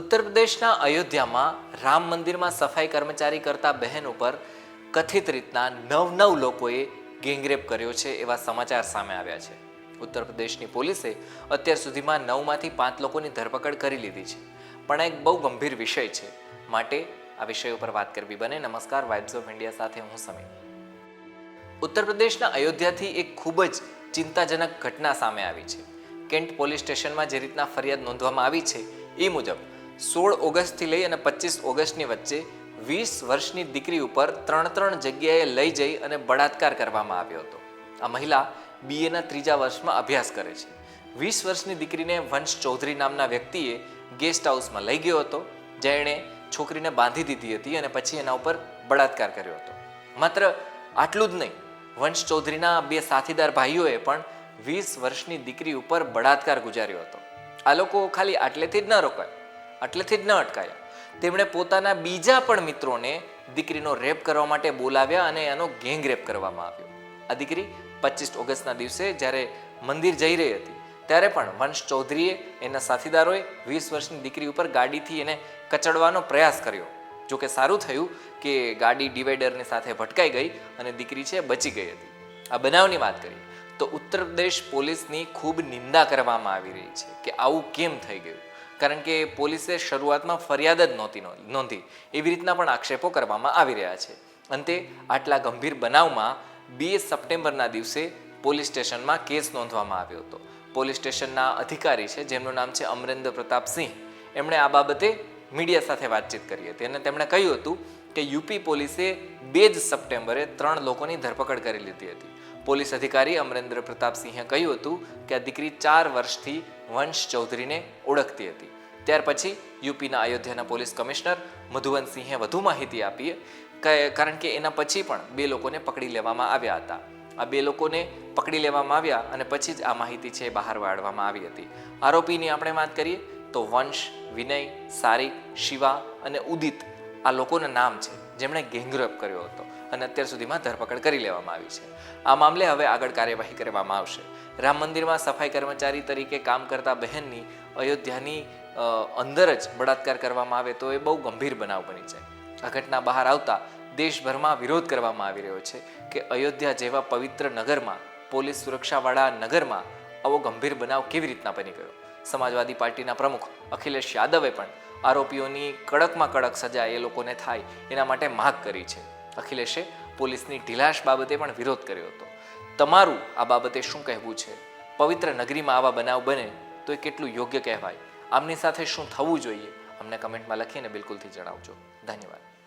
ઉત્તર પ્રદેશના અયોધ્યામાં રામ મંદિરમાં સફાઈ કર્મચારી કરતા બહેન ઉપર કથિત રીતના નવ નવ લોકોએ ગેંગરેપ કર્યો છે એવા સમાચાર સામે આવ્યા છે. ઉત્તર પ્રદેશની પોલીસે અત્યાર સુધીમાં નવમાંથી પાંચ લોકોની ધરપકડ કરી લીધી છે. પણ એક બહુ ગંભીર વિષય છે. માટે આ વિષય ઉપર વાત કરવી બને. નમસ્કાર વાઇબ્સ ઓફ ઇન્ડિયા સાથે હું સમીર. ઉત્તર પ્રદેશના અયોધ્યાથી એક ખૂબ જ ચિંતાજનક ઘટના સામે આવી છે. કેન્ટ પોલીસ સ્ટેશનમાં જે રીતના ફરિયાદ નોંધવામાં આવી છે, એ મુજબ સોળ ઓગસ્ટથી લઈ અને પચીસ ઓગસ્ટની વચ્ચે વીસ વર્ષની દીકરી ઉપર ત્રણ ત્રણ જગ્યાએ લઈ જઈ અને બળાત્કાર કરવામાં આવ્યો હતો. આ મહિલા બીએના ત્રીજા વર્ષમાં અભ્યાસ કરે છે. વીસ વર્ષની દીકરીને વંશ ચૌધરી નામના વ્યક્તિએ ગેસ્ટ હાઉસમાં લઈ ગયો હતો, જ્યાં એણે છોકરીને બાંધી દીધી હતી અને પછી એના ઉપર બળાત્કાર કર્યો હતો. માત્ર આટલું જ નહીં, વંશ ચૌધરીના બે સાથીદાર ભાઈઓએ પણ વીસ વર્ષની દીકરી ઉપર બળાત્કાર ગુજાર્યો હતો. આ લોકો ખાલી આટલેથી જ ન રોકાય. આટલેથી જ ન અટકાયા. તેમણે પોતાના બીજા પણ મિત્રોને દીકરીનો રેપ કરવા માટે બોલાવ્યા અને એનો ગેંગ રેપ કરવામાં આવ્યો. આ દીકરી પચીસ ઓગસ્ટના દિવસે જ્યારે મંદિર જઈ રહી હતી, ત્યારે પણ વંશ ચૌધરીએ એના સાથીદારોએ વીસ વર્ષની દીકરી ઉપર ગાડીથી એને કચડવાનો પ્રયાસ કર્યો. જો કે સારું થયું કે ગાડી ડિવાઈડરની સાથે ભટકાઈ ગઈ અને દીકરી છે બચી ગઈ હતી. આ બનાવની વાત કરીએ તો ઉત્તર પ્રદેશ પોલીસની ખૂબ નિંદા કરવામાં આવી રહી છે કે આવું કેમ થઈ ગયું? કારણ કે પોલીસે શરૂઆતમાં ફરિયાદ જ નહોતી નોંધી. એવી રીતના પણ આક્ષેપો કરવામાં આવી રહ્યા છે. અંતે આટલા ગંભીર બનાવમાં બે સપ્ટેમ્બરના દિવસે પોલીસ સ્ટેશનમાં કેસ નોંધવામાં આવ્યો હતો. પોલીસ સ્ટેશનના અધિકારી છે, જેમનું નામ છે અમરેન્દ્ર પ્રતાપ સિંહ. એમણે આ બાબતે મીડિયા સાથે વાતચીત કરી હતી અને તેમણે કહ્યું હતું કે યુપી પોલીસે બે જ સપ્ટેમ્બરે ત્રણ લોકોની ધરપકડ કરી લીધી હતી. પોલીસ અધિકારી અમરેન્દ્ર પ્રતાપ સિંહે કહ્યું હતું કે આ દીકરી ચાર વર્ષથી વંશ ચૌધરીને ઓળખતી હતી. ત્યાર પછી યુપીના અયોધ્યાના પોલીસ કમિશનર મધુવનસિંહે વધુ માહિતી આપી કારણ કે એના પછી પણ બે લોકોને પકડી લેવામાં આવ્યા હતા. આ બે લોકોને પકડી લેવામાં આવ્યા અને પછી જ આ માહિતી છે બહાર વાળવામાં આવી હતી. આરોપીની આપણે વાત કરીએ તો વંશ, વિનય, સારી, શિવા અને ઉદિત આ લોકોના નામ છે જેમણે ગેંગરેપ કર્યો હતો. અને અત્યાર સુધીમાં ધરપકડ કરી લેવામાં આવી છે. આ મામલે હવે આગળ કાર્યવાહી કરવામાં આવશે. રામ મંદિરમાં સફાઈ કર્મચારી તરીકે કામ કરતા બહેનની અયોધ્યાની અંદર જ બળાત્કાર કરવામાં આવે તો એ બહુ ગંભીર બનાવ બની જાય. આ ઘટના બહાર આવતા દેશભરમાં વિરોધ કરવામાં આવી રહ્યો છે કે અયોધ્યા જેવા પવિત્ર નગરમાં, પોલીસ સુરક્ષાવાળા નગરમાં આવો ગંભીર બનાવ કેવી રીતના બની ગયો? સમાજવાદી પાર્ટીના પ્રમુખ અખિલેશ યાદવે પણ આરોપીઓની કડકમાં કડક સજા એ લોકોને થાય એના માટે માગ કરી છે. અખિલેશે પોલીસની ઢીલાશ બાબતે પણ વિરોધ કર્યો હતો. તમારું આ બાબતે શું કહેવું છે? પવિત્ર નગરીમાં આવા બનાવ બને તો એ કેટલું યોગ્ય કહેવાય? આમની સાથે શું થવું જોઈએ? અમને કમેન્ટમાં લખીને બિલકુલથી જણાવજો. ધન્યવાદ.